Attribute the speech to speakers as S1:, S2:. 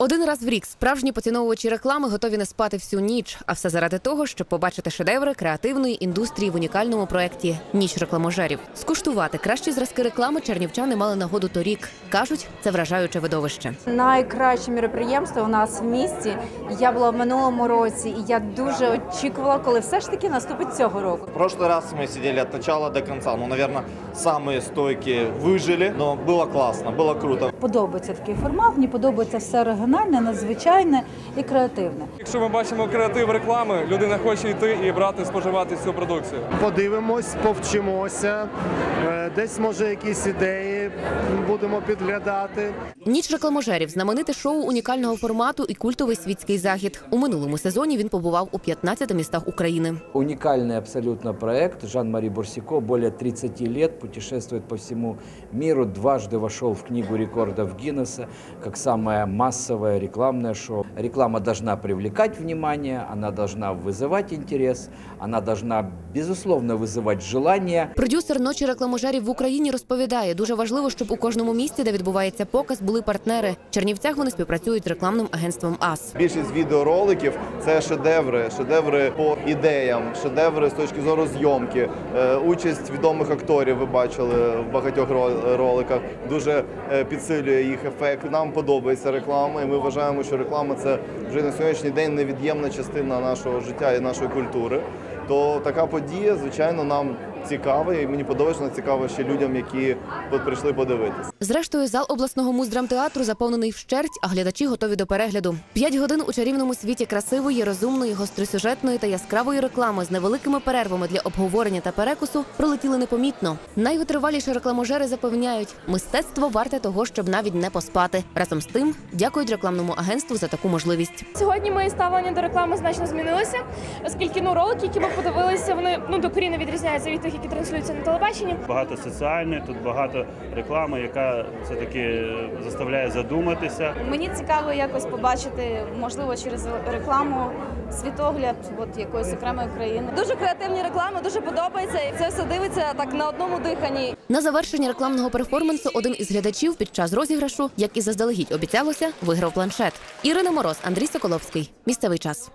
S1: Один раз в рік справжні поціновувачі реклами готові не спати всю ніч, а все заради того, щоб побачити шедеври креативної індустрії в унікальному проєкті Ніч рекламожерів. Скуштувати кращі зразки реклами чернівчани мали нагоду торік. кажуть, це вражаюче видовище.
S2: Найкраще міроприємство у нас в місті. Я була в минулому році, і я дуже очікувала, коли все ж таки наступить цього року.
S3: В прошлый раз мы сидели от начала до конца. Ну, наверное, самые стойкие выжили, но было классно, было круто.
S4: Подобається такий формат, мені подобається все оригінальне, надзвичайне і креативне.
S5: Якщо ми бачимо креатив реклами, людина хоче йти і брати, споживати цю продукцію.
S6: подивимось, повчимося. Е, Десь може якісь ідеї будемо підглядати.
S1: Ніч рекламожерів знамените шоу унікального формату і культовий світський захід. У минулому сезоні він побував у 15 містах України.
S7: Уникальный абсолютно проект. Жан-Мари Бурсико более 30 лет путешествует по всему миру, дважды вошел в книгу рекордов Гиннесса как самое массовое рекламное шоу. Реклама должна привлекать внимание, она должна вызывать интерес, она должна, безусловно, вызывать желание.
S1: Продюсер ночі рекламожерів в Україні розповідає, дуже важливо, щоб у кожному місті, де відбувається показ, були партнери. В Чернівцях вони співпрацюють з рекламним агентством АС.
S3: Більшість відеороликів це шедеври, шедеври по ідеям, шедеври з точки зору зйомки. Е, Участь відомих акторів ви бачили в багатьох ро- роликах. Дуже е, підсилює їх ефект. Нам подобається реклама, і ми вважаємо, що реклама це вже на сьогоднішній день невід'ємна частина нашого життя і нашої культури. То така подія, звичайно, нам цікава, і мені подобається вона цікава ще людям, які прийшли подивитися.
S1: Зрештою, зал обласного муздрамтеатру заповнений вщерть, а глядачі готові до перегляду. П'ять годин у чарівному світі красивої, розумної, гостросюжетної та яскравої реклами з невеликими перервами для обговорення та перекусу пролетіли непомітно. Найвитриваліші рекламожери запевняють, мистецтво варте того, щоб навіть не поспати. Разом з тим, дякують рекламному агентству за таку можливість.
S8: Сьогодні моє ставлення до реклами значно змінилося, оскільки ну ролики, які ми подивилися, вони ну докорінно відрізняються від тих, які транслюються на телебаченні.
S9: багато соціальної, тут багато реклами, яка все таки заставляє задуматися.
S10: Мені цікаво якось побачити, можливо, через рекламу світогляд от якоїсь окремої країни.
S2: Дуже креативні реклами, дуже подобається. І це все дивиться так на одному диханні.
S1: На завершення рекламного перформансу один із глядачів під час розіграшу, як і заздалегідь обіцялося, виграв планшет. Ірина Мороз, Андрій Соколовський. Місцевий час.